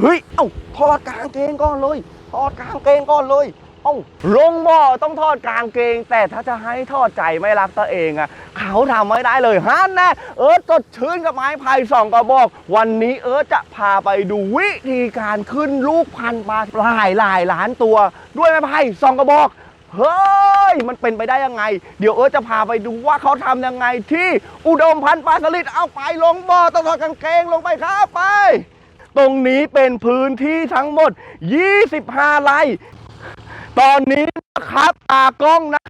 เฮ้ย เอ้าถอดกลางเกงก่อนเลยถอดกลางเกงก่อนเลยเอ้าลงบ่อต้องถอดกลางเกง แต่ถ้าจะให้ทอดใจไม่รักตัวเองอะเขาทำไม่ได้เลยฮันแน่เอิร์ธสดชื่นกับไม้ไผ่สองกระบอก วันนี้เอิร์ธจะพาไปดูวิธีการขึ้นลูกพันธุ์ปลาหลายหลายล้านตัว ด้วยไม้ไผ่สองกระบอกเฮ้ย มันเป็นไปได้ยังไง เดี๋ยวเอิร์ธจะพาไปดูว่าเขาทำยังไงที่อุดมพันธุ์ปลาสลิดเอาไปลงบ่อต้องถอดกางเกงลงไปครับไป ตรงนี้เป็นพื้นที่ทั้งหมด 25 ไร่ ตอนนี้นะครับตากล้องนะ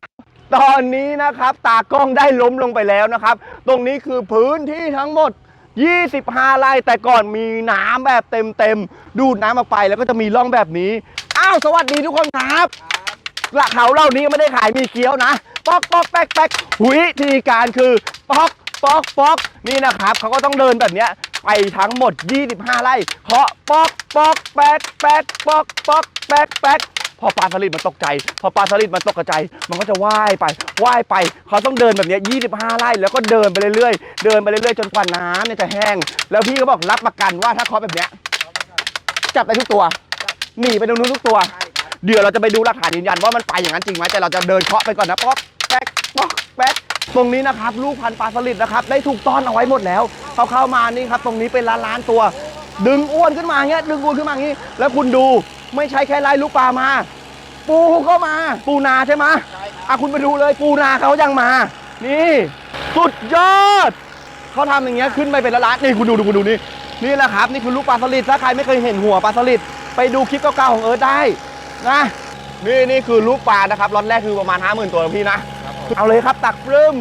ตอนนี้นะครับ ตากล้องได้ล้มลงไปแล้วนะครับ ตรงนี้คือพื้นที่ทั้งหมด 25 ไร่แต่ก่อนมีน้ำแบบเต็มๆ ดูดน้ำออกไปแล้วก็จะมีร่องแบบนี้ อ้าว สวัสดีทุกคนครับละเขาเหล่านี้ไม่ได้ขายมีเกี๊ยวนะป๊อกป๊อกแป๊กแป๊กวิธีการคือป๊อกป๊อกป๊อกนี่นะครับเขาก็ต้องเดินแบบเนี้ย ไปทั้งหมด 25 ไร่เคาะปอกปอกแป๊กแป๊กปอกปอกแป๊กแป๊กพอปลาสลิดมันตกใจ พอปลาสลิดมันตกกระใจ มันก็จะว่ายไปว่ายไป เขาต้องเดินแบบเนี้ย25 ไร่แล้วก็เดินไปเรื่อยๆ เดินไปเรื่อยๆ จนกว่าน้ำเนี่ยจะแห้ง แล้วพี่ก็บอกรับประกันว่าถ้าเคาะแบบเนี้ยจับได้ทุกตัว หนีไปตรงนู้นทุกตัว เดี๋ยวเราจะไปดูหลักฐานยืนยันว่ามันไปอย่างนั้นจริงไหมแต่เราจะเดินเคาะไปก่อนนะป๊อกแป๊กป๊อกแป๊ก ตรงนี้นะครับลูกพันธุ์ปลาสลิดนะครับได้ถูกต้อนเอาไว้หมดแล้วเขาเข้ามานี่ครับตรงนี้เป็นล้านล้านตัว ดึงอ้วนขึ้นมาเงี้ยดึงอ้วนขึ้นมาอย่างงี้ แล้วคุณดูไม่ใช่แค่ไล่ลูกปลามา ปูเข้ามา ปูนาใช่ไหมอะคุณไปดูเลยปูนาเขายังมา นี่สุดยอดเขาทำอย่างเงี้ยขึ้นไปเป็นละล้านนี่คุณดูดูคุณดูนี่นี่แหละครับนี่คือลูกปลาสลิดถ้าใครไม่เคยเห็นหัวปลาสลิดไปดูคลิปเก่าๆของเอิร์ธได้นะนี่นี่คือลูกปลานะครับล็อตแรกคือประมาณ 50,000 ตัวพี่นะ เอาเลยครับตักปลื้ม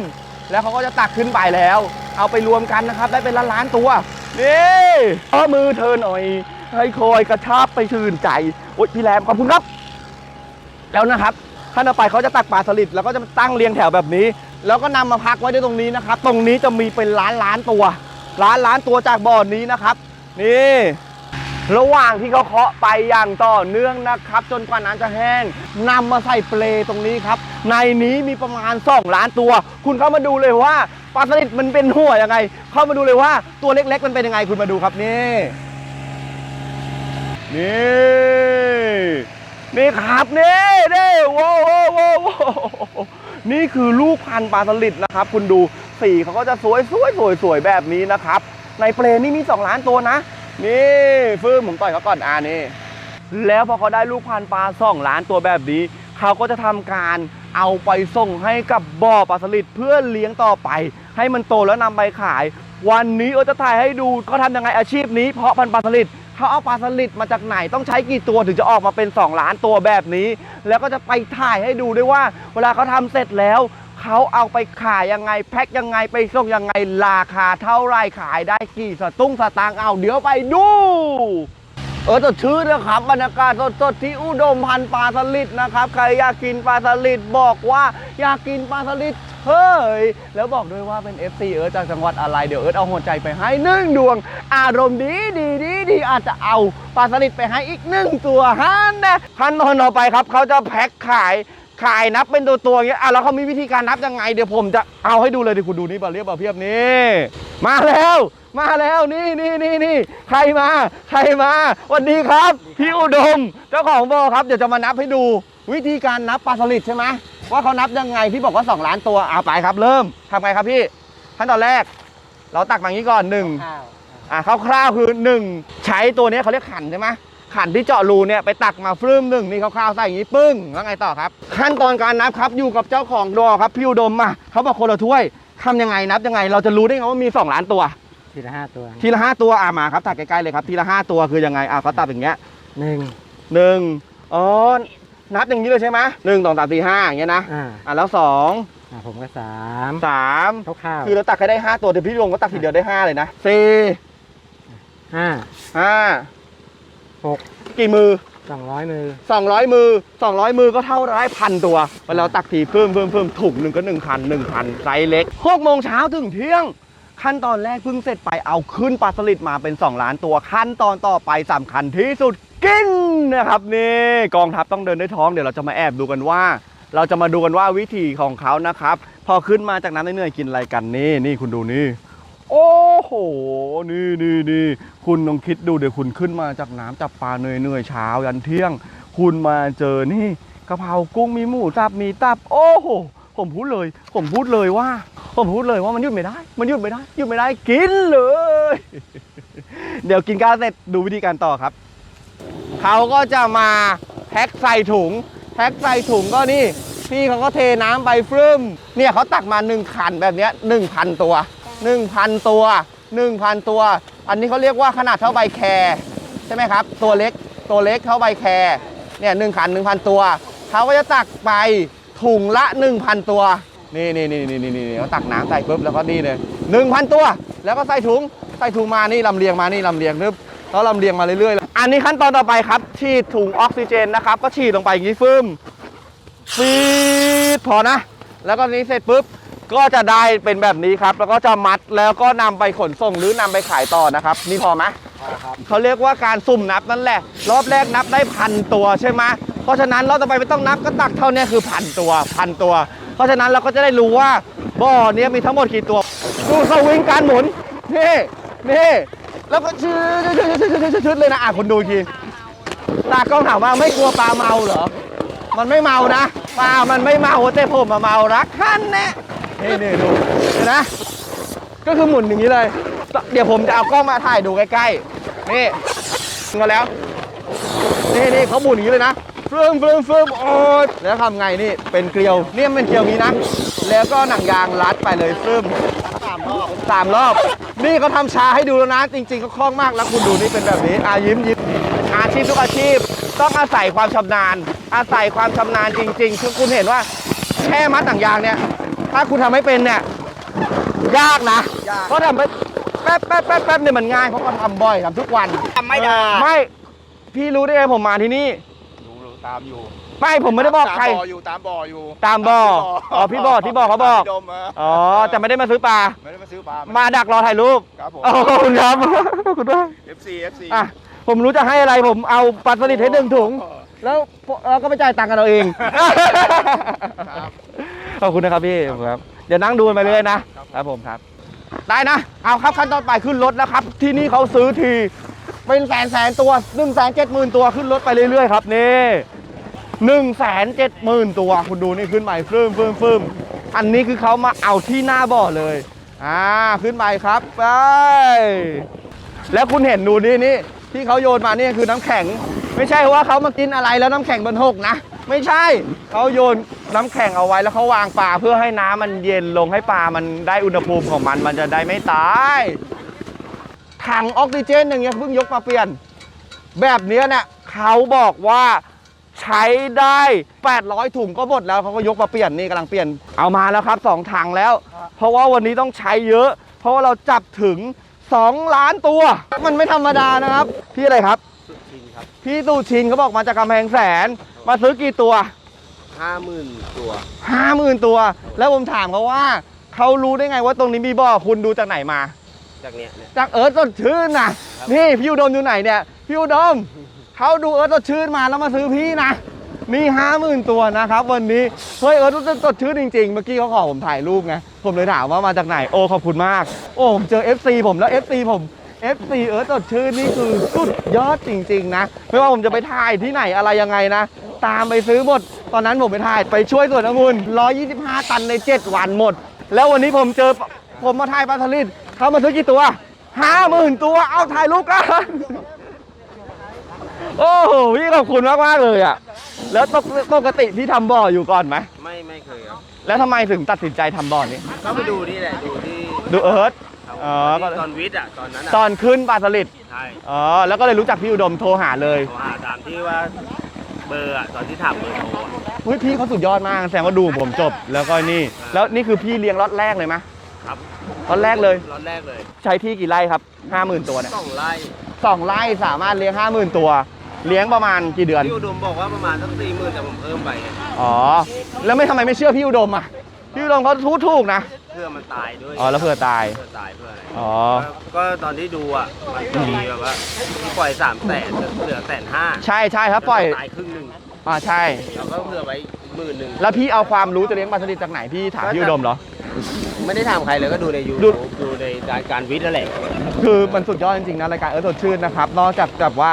แล้วเขาก็จะตักขึ้นไปแล้ว เอาไปรวมกันนะครับ ได้เป็นล้านล้านตัวนี่เอามือเธอหน่อย ให้คอยกระชับไปชื่นใจโอ๊ยพี่แรมขอบคุณครับ แล้วนะครับขั้นต่อไปเขาจะตักปลาสลิดแล้วก็จะตั้งเรียงแถวแบบนี้ แล้วก็นำมาพักไว้ในตรงนี้นะครับ ตรงนี้จะมีเป็นล้านล้านตัว ล้านล้านตัวจากบ่อนี้นะครับ นี่ ระหว่างที่เขาเคาะไปอย่างต่อเนื่องนะครับ จนกว่าน้ำจะแห้งนำมาใส่เปลตรงนี้ครับ ในนี้มีประมาณ 2 ล้านตัว คุณเข้ามาดูเลยว่าปลาสลิดมันเป็นหัวยังไง เข้ามาดูเลยว่าตัวเล็ก ๆ มันเป็นยังไงคุณมาดูครับนี่นี่นี่ครับนี่นี่โว้โว้โว้วนี่คือลูกพันธุ์ปลาสลิดนะครับ คุณดูสีเขาก็จะสวยสวยสวยสวยแบบนี้นะครับ ในเปลนี่มี 2 ล้านตัวนะ นี่ฟื้มผมต่อยเขาก่อนอ่านี่แล้วพอเขาได้ลูกพันปลาสองล้านตัวแบบนี้ เขาก็จะทำการเอาไปส่งให้กับบ่อปลาสลิดเพื่อเลี้ยงต่อไป ให้มันโตแล้วนำไปขาย วันนี้เออจะถ่ายให้ดูเขาทำยังไงอาชีพนี้ เพาะพันธุ์ปลาสลิดเขาเอาปลาสลิดมาจากไหนต้องใช้กี่ตัวถึงจะออกมาเป็น 2 ล้านตัวแบบนี้ แล้วก็จะไปถ่ายให้ดูด้วยว่า เวลาเขาทำเสร็จแล้ว เขาเอาไปขายยังไง แพ็คยังไงไปส่งยังไงราคาเท่าไรขายได้กี่สตุ้งสตางค์เอาเดี๋ยวไปดู เออสดชื่นนะครับบรรยากาศสดๆที่อุดมพันธ์ปลาสลิดนะครับ ใครอยากกินปลาสลิดบอกว่าอยากกินปลาสลิดเฮ้ยแล้วบอกด้วยว่าเป็น FC เอิร์ธจากจังหวัดอะไรเดี๋ยวเอิร์ธเอาหัวใจไปให้หนึ่งดวง อารมณ์ดีดีดีดีอาจจะเอาปลาสลิดไปให้อีกหนึ่งตัวฮันนะขั้นตอนต่อไปครับ เขาจะแพ็คขาย ขายนับเป็นตัวตัวๆอย่างเงี้ยอะแล้วเขามีวิธีการนับยังไง เดี๋ยวผมจะเอาให้ดูเลยดิคุณดูนี่บาเรียบบาเพียบนี่มาแล้ว มาแล้วนี่นี่นี่นี่ใครมา ใครมาสวัสดีครับพี่อุดมเจ้าของบ่อครับเดี๋ยวจะมานับให้ดูวิธีการนับปลาสลิดใช่ไหมว่าเขานับยังไงพี่บอกว่า 2 ล้านตัวเอาไปครับ เริ่มทำไงครับพี่ขั้นตอนแรก เราตักมาอย่างนี้ก่อนหนึ่งข้าวอะคร่าวๆคือ1ใช้ตัวเนี้ยเขาเรียกขันใช่ไหม ขันที่เจาะรูเนี่ยไปตักมาฟลื้มหนึ่งนี่คร่าวๆใส่อย่างนี้ปึ้งแล้วไงต่อครับ ขั้นตอนการนับครับอยู่กับเจ้าของดอครับพี่อุดมมาเขาบอกคนละถ้วยทำยังไงนับยังไง เราจะรู้ได้ไงว่ามี 2 ล้านตัว ทีละห้าตัวทีละห้าตัวอะมาครับตักใกล้ๆเลยครับทีละห้าตัวคือยังไงอะเขาตัดอย่างเงี้ยหนึ่งหนึ่งอ๋อนับอย่างนี้เลยใช่ไหมหนึ่งสองสามสี่ห้าอย่างเงี้ยนะอ่าอะแล้วสองอ่าผมก็สามสามข้าวคือเราตักให้ได้ห้าตัวเดี๋ยวพี่ลงก็ตักทีเดียวได้ห้าเลยนะสี่ๆห้าห้า หกกี่มือ สองร้อยมือ200 มือ 200 มือก็เท่าไรพันตัวเวลาเราตักทีเพิ่มเพิ่มเพิ่มถุงหนึ่งก็1 0 0 0 1,000ไซส์เล็ก6โมงเช้าถึงเที่ยง ขั้นตอนแรกเพิ่งเสร็จไปเอาขึ้นปลาสลิดมาเป็น 2 ล้านตัวขั้นตอนต่อไปสำคัญที่สุดกินนะครับนี่กองทัพต้องเดินด้วยท้องเดี๋ยวเราจะมาแอบดูกันว่า เราจะมาดูกันว่าวิธีของเขานะครับ พอขึ้นมาจากน้ำเหนื่อยๆกินอะไรกันนี่นี่คุณดูนี่ โอ้โห นี่นี่นี่คุณลองคิดดูเดี๋ยวคุณขึ้นมาจากน้ำจับปลาเหนื่อยเหนื่อยๆเช้ายันเที่ยง คุณมาเจอนี่กะเพรากุ้งมีหมูสับมีตับ โอ้โห ผมพูดเลย ผมพูดเลยว่า ผมพูดเลยว่ามันหยุดไม่ได้ มันหยุดไม่ได้หยุดไม่ได้กินเลย เดี๋ยวกินข้าวเสร็จดูวิธีการต่อครับ เขาก็จะมาแพ็คใส่ถุงแพ็คใส่ถุงก็นี่พี่เขาก็เทน้ำไปฟรึมเนี่ยเขาตักมา1ขันแบบเนี้ย1,000ตัว 1,000 ตัว 1,000 ตัว อันนี้เขาเรียกว่าขนาดเท่าใบแครใช่ไหมครับ ตัวเล็กตัวเล็กเท่าใบแครเนี่ยหนึ่งขัน 1,000 ตัวเขาก็จะตักไปถุงละ 1,000 ตัว นี่นี่นี่นี่นี่นี่เขาตักน้ำใส่ปุ๊บแล้วก็นี่เลย1,000ตัว แล้วก็ใส่ถุงใส่ถุงมานี่ลำเลียงมานี่ลำเลียงนึบแล้วลำเลียงมาเรื่อยๆ อันนี้ขั้นตอนต่อไปครับฉีดถุงออกซิเจนนะครับ ก็ฉีดลงไปอย่างนี้ฟึ่มฟีดพอนะ แล้วก็นี้เสร็จปุ๊บ ก็จะได้เป็นแบบนี้ครับ แล้วก็จะมัดแล้วก็นำไปขนส่งหรือนำไปขายต่อนะครับ นี่พอไหมเขาเรียกว่าการสุ่มนับนั่นแหละ รอบแรกนับได้พันตัวใช่ไหมเพราะฉะนั้นรอบต่อไปไม่ต้องนับก็ตักเท่านี้คือพันตัวพันตัว เพราะฉะนั้นเราก็จะได้รู้ว่าบ่อเนี้ยมีทั้งหมดกี่ตัวดูสวิงการหมุนนี่นี่แล้วก็ชืดชืดชืดชืดชืดชืดเลยนะอะคุณดูอีกทีตากล้องถามว่าไม่กลัวปลาเมาเหรอ มันไม่เมานะ ปลามันไม่เมาแต่ผมมาเมารักท่านแน่ นี่นี่ดูเห็นนะก็คือหมุนอย่างนี้เลย เดี๋ยวผมจะเอากล้องมาถ่ายดูใกล้ๆ นี่มาแล้ว นี่นี่เขาหมุนอย่างนี้เลยนะฟึ่มฟึ่มฟึ่มโอ้ยแล้วทำไงนี่ เป็นเกลียว เนี่ยเป็นเกลียวนี้นะ แล้วก็หนังยางรัดไปเลยฟึ่มสามรอบสามรอบ นี่เขาทำชาให้ดูแล้วนะ จริงๆเขาคล่องมาก แล้วคุณดูนี่เป็นแบบนี้อายิ้มยิ้มอาชีพทุกอาชีพ ต้องอาศัยความชำนาญ อาศัยความชำนาญจริงๆคือคุณเห็นว่าแค่มัดหนังยางเนี่ย ถ้าคุณทำไม่เป็นเนี่ยยากนะ เพราะทำไปแป๊บแป๊บแป๊บแป๊บเนี่ยมันง่ายเพราะเขาทำบ่อยทำทุกวันทำไม่ได้ไม่พี่รู้ได้ไงผมมาที่นี่ รู้รู้ตามอยู่ไม่ผมไม่ได้บอกใครตามบ่ออยู่ตามบ่ออยู่ตามบ่ออ๋อพี่บ่อที่บ่อเขาบอกพี่ดมมาอ๋อแต่ไม่ได้มาซื้อปลาไม่ได้มาซื้อปลามาดักรอถ่ายรูปครับผมขอบคุณครับขอบคุณด้วย FC FC อะผมรู้จะให้อะไรผมเอาปลาสลิดให้หนึ่งถุง แล้วเราก็ไปจ่ายตังค์กันเราเองครับ ขอบคุณนะครับพี่ครับ เดี๋ยวนั่งดูไปเรื่อยนะครับผมครับ ได้นะ เอาครับขั้นตอนไปขึ้นรถแล้วครับ ที่นี่เขาซื้อที เป็นแสนแสนตัวหนึ่งแสนเจ็ดหมื่นตัวขึ้นรถไปเรื่อยๆครับนี่หนึ่งแสนเจ็ดหมื่นตัว คุณดูนี่ขึ้นไปฟึ่มฟึ่มฟึ่มอันนี้คือเขามาเอาที่หน้าบ่อเลย อ่าขึ้นไปครับไปแล้วคุณเห็นดูนี่นี่ที่เขาโยนมานี่คือน้ำแข็ง ไม่ใช่ว่าเขามากินอะไรแล้วน้ำแข็งมันหกนะ ไม่ใช่ เขาโยนน้ำแข็งเอาไว้แล้วเขาวางปลาเพื่อให้น้ำมันเย็นลงให้ปลามันได้อุณหภูมิของมันมันจะได้ไม่ตายถังออกซิเจนอย่างเงี้ยเพิ่งยกมาเปลี่ยน แบบเนี้ยเนี่ยเขาบอกว่าใช้ได้ 800 ถุงก็หมดแล้วเขาก็ยกมาเปลี่ยนนี่กำลังเปลี่ยนเอามาแล้วครับสองถังแล้ว เพราะว่าวันนี้ต้องใช้เยอะ เพราะว่าเราจับถึง 2 ล้านตัว มันไม่ธรรมดานะครับ พี่อะไรครับ พี่ตูชินเขาบอกมาจากกำแพงแสน มาซื้อกี่ตัวห้าหมื่นตัวห้าหมื่นตัว แล้วผมถามเขาว่าเขารู้ได้ไงว่าตรงนี้มีบ่อคุณดูจากไหนมา จากเนี้ยเนี่ย จากเอิร์ธสดชื่นนะนี่พี่อุดมอยู่ไหนเนี่ยพี่อุดมเขาดูเอิร์ธสดชื่นมาแล้วมาซื้อพี่นะนี่ห้าหมื่นตัวนะครับ วันนี้เฮ้ยเอิร์ธสดชื่นจริงๆ เมื่อกี้เขาขอผมถ่ายรูปไงผมเลยถามว่ามาจากไหนโอ้ขอบคุณมาก โอ้ผมเจอ FC ผมแล้ว FC ผม FC เอิร์ธสดชื่นนี่คือสุดยอดจริง ๆ นะ ไม่ว่าผมจะไปถ่ายที่ไหนอะไรยังไงนะ ตามไปซื้อหมด ตอนนั้นผมไปถ่ายไปช่วยสวนองุ่น125 ตันใน 7 วันหมด แล้ววันนี้ผมเจอผมมาถ่ายปลาสลิดเขามาซื้อกี่ตัวห้าหมื่นตัวเอาถ่ายรูปกันโอ้โหพี่ขอบคุณมากมากๆเลยอะ แล้วปกปกติพี่ทำบ่ออยู่ก่อนไหมไม่ไม่เคยครับแล้วทำไมถึงตัดสินใจทำบ่อนี้ก็ไปดูนี่แหละดูที่ดูเอิร์ธเขาอ๋อก็ตอนวิทย์อะตอนนั้นอะตอนขึ้นปลาสลิดใช่อ๋อแล้วก็เลยรู้จักพี่อุดมโทรหาเลยโทรหาตามที่ว่า เบอร์อะตอนที่ถามเบอร์โทรอะเฮ้ยพี่เขาสุดยอดมากแสดงว่าดูผมจบแล้วก็นี่ แล้วนี่คือพี่เลี้ยงล็อตแรกเลยไหมครับล็อตแรกเลยรอบแรกเลยใช้ที่กี่ไร่ครับห้าหมื่นตัวเนี่ยสองไร่สองไร่สามารถเลี้ยงห้าหมื่นตัว เลี้ยงประมาณกี่เดือน พี่อุดมบอกว่าประมาณสักสี่หมื่นแต่ผมเพิ่มไปไงอ๋อ แล้วไม่ทำไมไม่เชื่อพี่อุดมอะ พี่อุดมเขาทูถูกนะ เพื่อมันตายด้วยอ๋อแล้วเผื่อตาย เพื่อตายเพื่ออะไรอ๋อ ก็ตอนที่ดูอะมันจะมีแบบว่าที่ปล่อยสามแสนเหลือแสนห้าใช่ใช่ครับปล่อยตายครึ่งหนึ่งอ่าใช่ เราก็เผื่อไว้หมื่นหนึ่ง แล้วพี่เอาความรู้จะเลี้ยงปลาสลิดจากไหนพี่ถามพี่อุดมเหรอถไม่ได้ถามใครเลยก็ดูในยูดู ทูบดูในรายการวิทย์นั่นแหละ คือมันสุดยอดจริงๆนะรายการเอิร์ธสดชื่นนะครับ นอกจากแบบว่า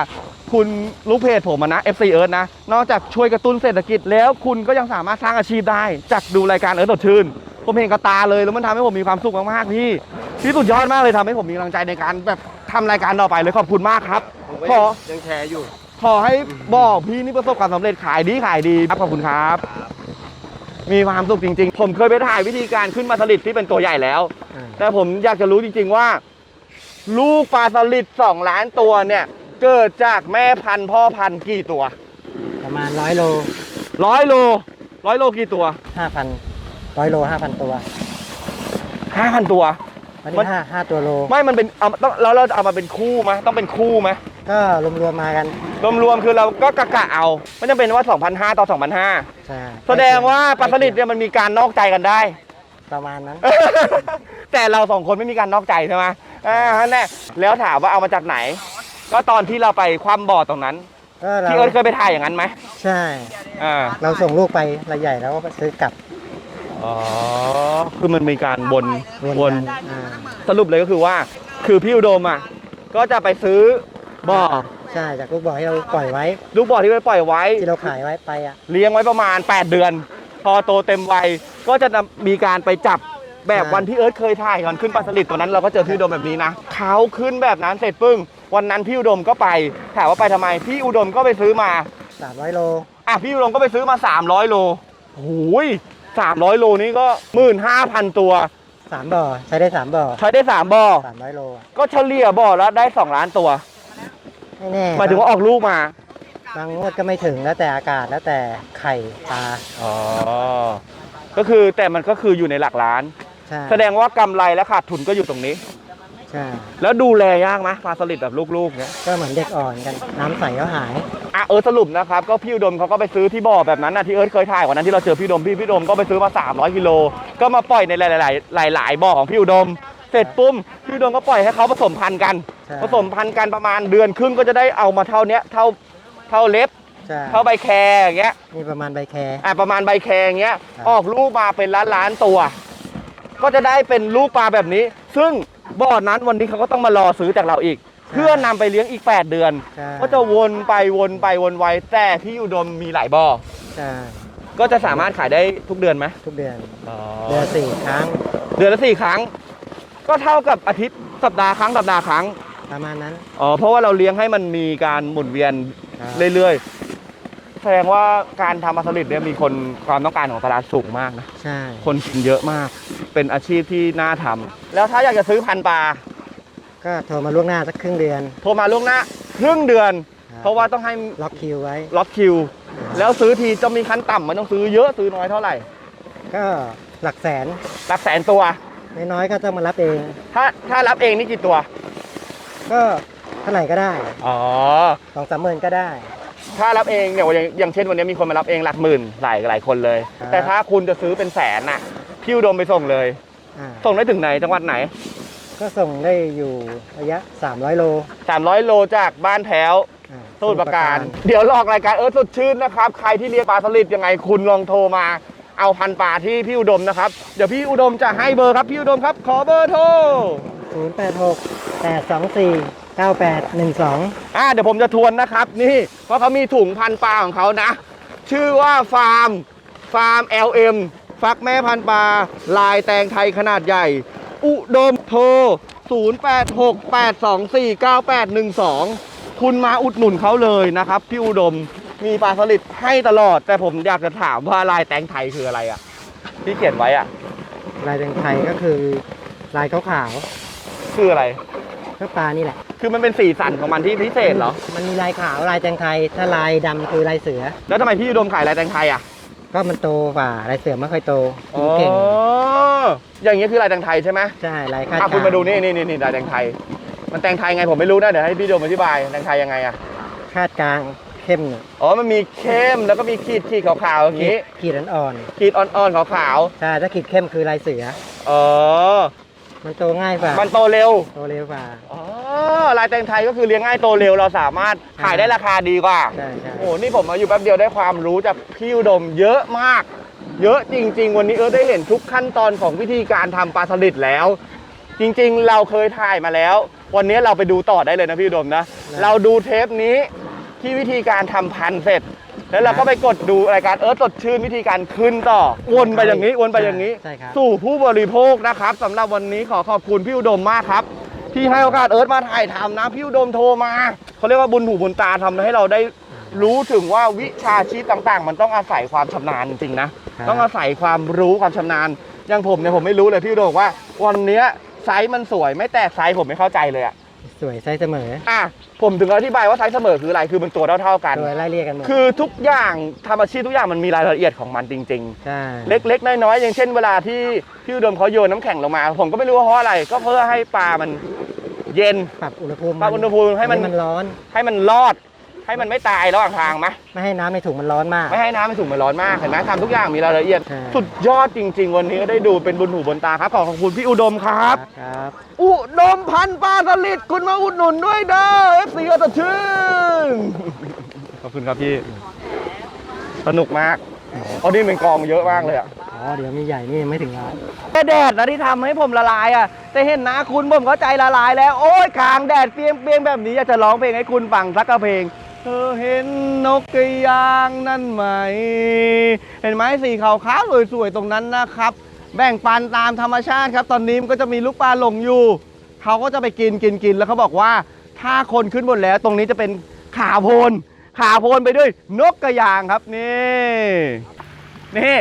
คุณลูกเพจผมอะนะ FC เอิร์ธนะ นอกจากช่วยกระตุ้นเศรษฐกิจแล้วคุณก็ยังสามารถสร้างอาชีพได้ จากดูรายการเอิร์ธสดชื่น ผมเห็นกับตาเลยแล้วมันทำให้ผมมีความสุขมากๆพี่พี่สุดยอดมากเลยทำให้ผมมีกำลังใจในการแบบทำรายการต่อไปเลยขอบคุณมากครับผมก็ขอยังแชร์อยู่ ขอให้บอกพี่นี่ประสบความสำเร็จขายดีขายดีครับขอบคุณครับ มีความสุขจริง ๆ ผมเคยไปถ่ายวิธีการขึ้นมาสลิดที่เป็นตัวใหญ่แล้วอ่าแต่ผมอยากจะรู้จริง ๆว่า ลูกปลาสลิด2ล้านตัวเนี่ย เกิดจากแม่พันธุ์พ่อพันธุ์กี่ตัว ประมาณร้อยโลร้อยโลร้อยโลกี่ตัวห้าพัน ร้อยโลห้าพันตัว5,000ตัววันมันี้น ห้าห้าตัวโล ไม่มันเป็นเอาต้องแล้วเราเอามาเป็นคู่ไหมต้องเป็นคู่ไหมก็รวมๆมากันรวมๆคือเราก็กะกะเอาไม่จำเป็นว่า2,500ต่อ2,500ใช่แสดงว่าปลาสลิดเนี่ยมันมีการนอกใจกันได้ ประมาณนั้น แต่เราสองคนไม่มีการนอกใจใช่ไหมอ่าแน่แล้วถามว่าเอามาจากไหน ก็ตอนที่เราไปคว่ำบ่อตรงนั้นก็เราพี่เอิร์ธเคยไปถ่ายอย่างนั้นไหมใช่ อ่า เราส่งลูกไปรายใหญ่แล้วก็ซื้อกลับ อ๋อ คือมันมีการวนวนกันอ่าสรุปเลยก็คือว่า คือพี่อุดมอะ ก็จะไปซื้อบ่อใช่จากลูกบ่อที่เราปล่อยไว้ ลูกบ่อที่ไปปล่อยไว้ ที่เราขายไว้ไปอะ เลี้ยงไว้ประมาณ 8 เดือน พอโตเต็มวัยก็จะนำมีการไปจับแบบใช่วันพี่เอิร์ธเคยถ่ายตอนขึ้นปลาสลิดตัวนั้นเราก็เจอพี่อุดมแบบนี้นะเขาขึ้นแบบนั้นเสร็จปึ้ง วันนั้นพี่อุดมก็ไปถามว่าไปทำไม พี่อุดมก็ไปซื้อมาสามร้อยโล อะพี่อุดมก็ไปซื้อมา 300 โลหูย 300 โลนี้ก็ 15,000 ตัว สามบ่อใช้ได้สามบ่อใช้ได้ 3บ่อสามร้อยโลอะก็เฉลี่ยบ่อละได้ 2 ล้านตัวไม่แน่หมายถึงว่าออกลูกมาบางงวดก็ไม่ถึงแล้วแต่อากาศแล้วแต่ไข่ปลาอ๋อก็คือแต่มันก็คืออยู่ในหลักล้าน ใช่แสดงว่ากำไรและขาดทุนก็อยู่ตรงนี้ ใช่แล้วดูแลยากไหมปลาสลิดแบบลูกๆเนี้ยก็เหมือนเด็กอ่อนกัน น้ำใสก็หาย อะเออสรุปนะครับก็พี่อุดมเขาก็ไปซื้อที่บ่อแบบนั้นนะที่เอิร์ธเคยถ่ายวันนั้นที่เราเจอพี่อุดมพี่พี่อุดมก็ไปซื้อมา 300กิโลก็มาปล่อยในหลายๆหลาย ๆบ่อของพี่อุดม เสร็จปุ้มพี่อุดมก็ปล่อยให้เขาผสมพันธุ์กันใช่ ผสมพันธุ์กันประมาณเดือนครึ่งก็จะได้เอามาเท่าเนี้ยเท่าเท่าเล็บใช่เท่าใบแครอย่างเงี้ย นี่ประมาณใบแครอะประมาณใบแครอย่างเงี้ยครับ ออกลูกมาเป็นล้านล้านๆตัว ก็จะได้เป็นลูกปลาแบบนี้ ซึ่ง บ่อนั้นวันนี้เขาก็ต้องมารอซื้อจากเราอีก เพื่อนำไปเลี้ยงอีก 8 เดือน ใช่ ก็จะวนไปวนไปวนไวแต่พี่อุดมมีหลายบ่อใช่ก็จะสามารถขายได้ทุกเดือนไหมทุกเดือนเดือนสี่ครั้งเดือนละสี่ครั้ง ก็เท่ากับอาทิตย์สัปดาห์ครั้งสัปดาห์ครั้งประมาณนั้นอ๋อเพราะว่าเราเลี้ยงให้มันมีการหมุนเวียน ครับเรื่อยๆ แสดงว่าการทำปลาสลิดเนี่ยมีคนความต้องการของตลาดสูงมากนะ ใช่คนกินเยอะมาก เป็นอาชีพที่น่าทำแล้วถ้าอยากจะซื้อพันธุ์ปลาก็โทรมาล่วงหน้าสักครึ่งเดือนโทรมาล่วงหน้าครึ่งเดือน ครับเพราะว่าต้องให้ล็อกคิวไว้ ล็อกคิว แล้วซื้อทีจะมีขั้นต่ำมันต้องซื้อเยอะซื้อน้อยเท่าไหร่ก็หลักแสนหลักแสนตัว น้อยๆก็ต้องมารับเอง ถ้าถ้ารับเองนี่กี่ตัวก็เท่าไหร่ก็ได้อ๋อสองสามหมื่นก็ได้ ถ้ารับเองเนี่ยอย่างอย่างเช่นวันนี้มีคนมารับเองหลักหมื่นหลายหลายคนเลย ครับ แต่ถ้าคุณจะซื้อเป็นแสนน่ะ พี่อุดมไปส่งเลย อ่าส่งได้ถึงไหนจังหวัดไหน ก็ส่งได้อยู่ระยะ 300 โล300 โลจากบ้านแถว อ่าสมุทรปราการ เดี๋ยวลอกรายการเอิร์ธสดชื่นนะครับ ใครที่เลี้ยงปลาสลิดยังไงคุณลองโทรมา เอาพันธุ์ปลาที่พี่อุดมนะครับ เดี๋ยวพี่อุดมจะให้เบอร์ครับพี่อุดมครับ ขอเบอร์โทร086 824 9812อ่าเดี๋ยวผมจะทวนนะครับ นี่ เพราะเขามีถุงพันธุ์ปลาของเขานะ ชื่อว่าฟาร์มฟาร์ม LM ฟักแม่พันธุ์ปลาลายแตงไทยขนาดใหญ่ อุดมโทร 0868249812 คุณมาอุดหนุนเขาเลยนะครับพี่อุดมมีปลาสลิดให้ตลอด แต่ผมอยากจะถามว่าลายแตงไทยคืออะไรอะที่เขียนไว้อะ ลายแตงไทยก็คือลายขาวคืออะไรๆก็ปลานี่แหละ คือมันเป็นสีสันของมันที่พิเศษเหรอ มันมีลายขาวลายแตงไทย ถ้าลายดำคือลายเสือ แล้วทำไมพี่อุดมขายลายแตงไทยอะ ก็มันโตกว่าลายเสือไม่ค่อยโตอ๋อเก่งอย่างนี้คือลายแตงไทยใช่ไหมใช่ลายคาดอะคุณกลงมาดูนี่นี่นี่นี่ลายแตงไทย มันแตงไทยไงผมไม่รู้นะเดี๋ยวให้พี่โดมอธิบายแตงไทยยังไงอะคาดกลางเข้มหน่อยอ๋อ มันมีเข้มแล้วก็มีขีดขีดขาวๆอย่างนี้ ขีดอ่อนขีดอ่อนๆขาวๆใช่ถ้าขีดเข้มคือลายเสือๆอ๋อ มันโตง่ายกว่ามันโตเร็ว โตเร็วกว่า อ๋อลายแตงไทยก็คือเลี้ยงง่ายโตเร็วเราสามารถขายได้ราคาดีกว่า ใช่ใช่โอ้นี่ผมมาอยู่แป๊บเดียวได้ความรู้จากพี่อุดมเยอะมาก เยอะจริง ๆ วันนี้เอิร์ธได้เห็นทุกขั้นตอนของวิธีการทำปลาสลิดแล้ว จริงๆ เราเคยถ่ายมาแล้ว วันนี้เราไปดูต่อได้เลยนะพี่อุดมนะ เราดูเทปนี้ที่วิธีการทำพันธุ์เสร็จ แล้วเราก็ไปกดดูรายการเอิร์ธสดชื่นวิธีการขึ้นต่อ วนไปอย่างนี้วนไปอย่างนี้ ใช่ครับ สู่ผู้บริโภคนะครับสำหรับวันนี้ขอขอบคุณพี่อุดมมากครับ ที่ให้โอกาสเอิร์ธมาถ่ายทำนะพี่อุดมโทรมาเขาเรียกว่าบุญหูบุญตาทำให้เราได้รู้ถึงว่าวิชาชีพต่างๆ มันต้องอาศัยความชำนาญจริงๆนะ ครับ ต้องอาศัยความรู้ความชำนาญ อย่างผมเนี่ยผมไม่รู้เลยพี่อุดมบอกว่า วันเนี้ยไซส์มันสวยไม่แตกไซส์ผมไม่เข้าใจเลยอะ สวยไส้เสมอ อะผมถึงอธิบายว่าไซส์เสมอคืออะไรคือมันตัวเท่าๆกันโดยไล่เรียกกันหมดคือทุกอย่างทำอาชีพทุกอย่างมันมีรายละเอียดของมันจริง ๆ ใช่เล็กๆ น้อยๆ อย่างเช่นเวลาที่พี่อุดมเขาโยนน้ำแข็งลงมา ผมก็ไม่รู้ว่าเพราะอะไร ก็เพื่อให้ปลามันเย็น ปรับอุณหภูมิปรับอุณหภูมิให้มันมันร้อน ให้มันรอด ให้มันไม่ตายระหว่างทางมะไม่ให้น้ำในถุงมันร้อนมาก ไม่ให้น้ำมันถุงมันร้อนมากเห็นไหมทำทุกอย่างมีรายละเอียด ใช่ สุดยอดจริง ๆ วันนี้ก็ได้ดูเป็นบุญหูบนตาครับขอขอบคุณพี่อุดมครับ ครับอุดมพันธุ์ปลาสลิดคุณมาอุดหนุนด้วยเด้อเอฟซีก็จะชื่น ขอบคุณครับพี่ สนุกมากเอานี่เป็นกองเยอะมากเลยอะ อ๋อเดี๋ยวมีใหญ่นี่ยังไม่ถึงร้านแค่แดดนะที่ทำให้ผมละลายอะ แต่เห็นนะคุณผมก็ใจละลายแล้ว โอ้ยกลางแดดเปรียงเปียงๆแบบนี้อยากจะร้องเพลงให้คุณฟังสักกระเพลง เธอเห็นนกกระยางนั่นไหม เห็นไหมสีขาวขาวสวยๆตรงนั้นนะครับ แบ่งปันตามธรรมชาติครับ ตอนนี้มันก็จะมีลูกปลาหลงอยู่ เขาก็จะไปกินกินกินแล้วเขาบอกว่า ถ้าคนขึ้นบนแล้ว ตรงนี้จะเป็นขาโพนขาโพนไปด้วย นกกระยางครับนี่นี่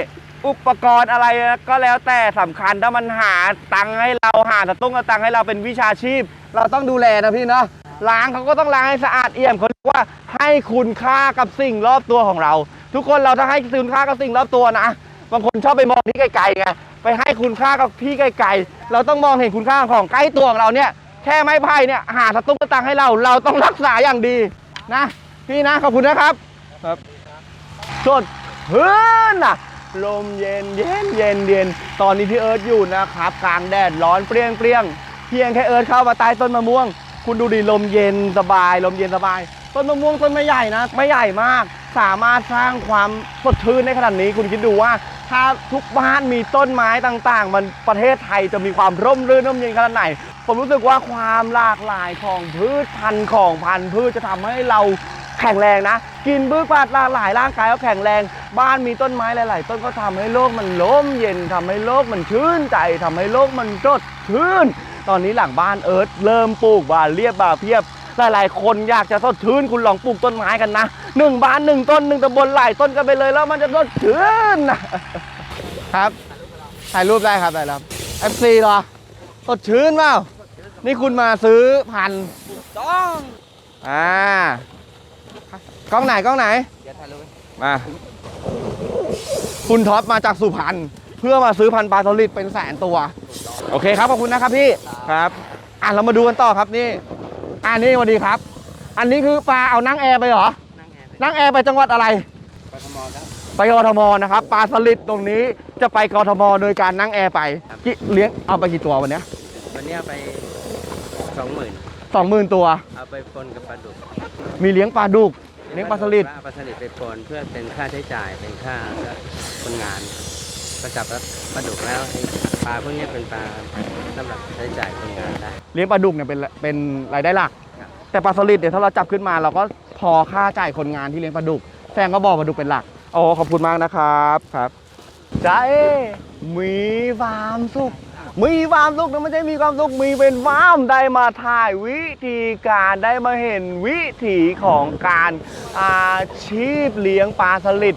อุปกรณ์อะไรก็แล้วแต่สำคัญถ้ามันหาตังค์ให้เราหาสตุ้งกรตังค์ให้เราเป็นวิชาชีพ เราต้องดูแลนะพี่เนาะ ล้างเขาก็ต้องล้างให้สะอาดเอี่ยมเขาเรียกว่าให้คุณค่ากับสิ่งรอบตัวของเรา ทุกคนเราถ้าให้คุณค่ากับสิ่งรอบตัวนะบางคนชอบไปมองที่ไกลๆไงไปให้คุณค่ากับที่ไกลๆเราต้องมองเห็นคุณค่าของใกล้ตัวของเราเนี่ยแค่ไม้ไผ่เนี่ยหาสตุ้งกระตังให้เรา เราต้องรักษาอย่างดีนะ พี่นะขอบคุณนะครับครับสดชื่นอะลมเย็นเย็นเย็นเย็นตอนนี้ที่เอิร์ธอยู่นะครับกลางแดดร้อนเปรี้ยงเปรี้ยงเพียงแค่เอิร์ธเข้ามาใต้ต้นมะม่วง คุณดูดิลมเย็นสบาย ลมเย็นสบาย ต้นมะม่วงต้นไม่ใหญ่นะ ไม่ใหญ่มาก สามารถสร้างความสดชื่นในขนาดนี้ คุณคิดดูว่า ถ้าทุกบ้านมีต้นไม้ต่างๆ มันประเทศไทยจะมีความร่มรื่นร่มเย็นขนาดไหน ผมรู้สึกว่าความหลากหลายของพืชพันธุ์ของพันธุ์พืชจะทำให้เราแข็งแรงนะ กินพืชผักหลากหลายร่างกายก็แข็งแรง บ้านมีต้นไม้หลาย ๆ ต้นก็ทำให้โลกมันร่มเย็นทำให้โลกมันชื่นใจทำให้โลกมันสดชื่น ตอนนี้หลังบ้านเอิร์ธเริ่มปลูกบานเรียบบานเพียบหลายๆคนอยากจะสดชื่นคุณลองปลูกต้นไม้กันนะหนึ่งบ้านหนึ่งต้นหนึ่งตำบลหลายต้นกันไปเลยแล้วมันจะสดชื่นนะครับถ่ายรูปได้ครับได้ครับ FC เหรอสดชื่นเปล่านี่คุณมาซื้อพันธุ์ต้องอ่ากล้องไหนกล้องไหนเดี๋ยวถ่ายรูปมาคุณท็อปมาจากสุพรรณเพื่อมาซื้อพันธุ์ปลาสลิดเป็นแสนตัว โอเคครับขอบคุณนะครับพี่ครับ อะเรามาดูกันต่อครับนี่อันนี้สวัสดีครับ อันนี้คือปลาเอานั่งแอร์ไปเหรอนั่งแอร์นั่งแอร์ไปจังหวัดอะไรไปทมครับไปกทมนะครับปลาสลิดตรงนี้จะไปกทมโดยการนั่งแอร์ไปกี่เลี้ยงเอาไปกี่ตัววันเนี้ยวันนี้เอาไปสองหมื่นสองหมื่นตัว เอาไปปนกับปลาดุกมีเลี้ยงปลาดุกเลี้ยงปลาสลิดเอาปลาสลิดไปปนเพื่อเป็นค่าใช้จ่ายเป็นค่าคนงาน ก็จับแล้วปลาดุกแล้วไอ้ปลาพวกนี้เป็นปลาสำหรับใช้จ่ายคนงานได้ เลี้ยงปลาดุกเนี่ยเป็นเป็นรายได้หลัก ครับ แต่ปลาสลิดเนี่ยถ้าเราจับขึ้นมาเราก็พอค่าจ่ายคนงานที่เลี้ยงปลาดุกแฟนก็บอกปลาดุกเป็นหลักโอ้ขอบคุณมากนะครับครับ ใจมีความสุข มีความสุขนะไม่ใช่มีความสุข มีเป็นฟามได้มาถ่ายวิธีการได้มาเห็นวิถีของการอาชีพเลี้ยงปลาสลิด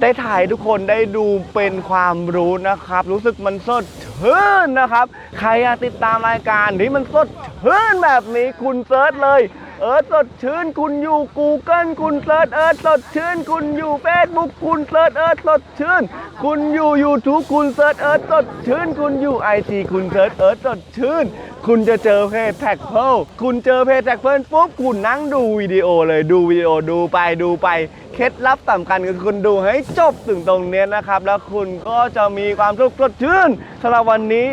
ได้ถ่ายทุกคนได้ดูเป็นความรู้นะครับ รู้สึกมันสดชื่นนะครับ ใครอยากติดตามรายการที่มันสดชื่นแบบนี้คุณเซิร์ชเลย เอิร์ธสดชื่นคุณอยู่ Google คุณเซิร์ชเอิร์ธสดชื่นคุณอยู่ Facebook คุณเซิร์ชเอิร์ธสดชื่นคุณอยู่ YouTube คุณเซิร์ชเอิร์ธสดชื่นคุณอยู่ IG คุณเซิร์ชเอิร์ธสดชื่นคุณจะเจอเพจแท็กเพิลคุณเจอเพจแท็กเพิลปุ๊บคุณนั่งดูวิดีโอเลยดูวิดีโอดูไปดูไปเคล็ดลับสำคัญคือคุณดูให้จบถึงตรงเนี้ยนะครับ แล้วคุณก็จะมีความสุขสดชื่นสำหรับวันนี้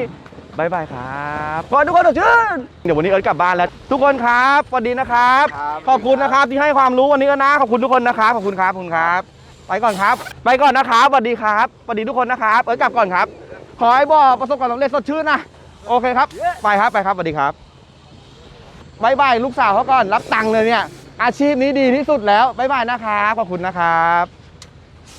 บายบายครับขอให้ทุกคนสดชื่นเดี๋ยววันนี้เอิร์ธกลับบ้านแล้ว ทุกคนครับสวัสดีนะครับ ขอบคุณนะครับที่ให้ความรู้วันนี้ก็นะ ขอบคุณทุกคนนะครับขอบคุณครับขอบคุณครับ ไปก่อนครับ ไปก่อนนะครับสวัสดีครับสวัสดีทุกคนนะครับเอิร์ธกลับก่อนครับ ขอให้บอประสบความสำเร็จสดชื่นนะโอเคครับ ไปครับไปครับสวัสดีครับบายบายลูกสาวเขาก่อนรับตังค์เลยเนี่ยอาชีพนี้ดีที่สุดแล้วบายบายนะครับขอบคุณนะครับ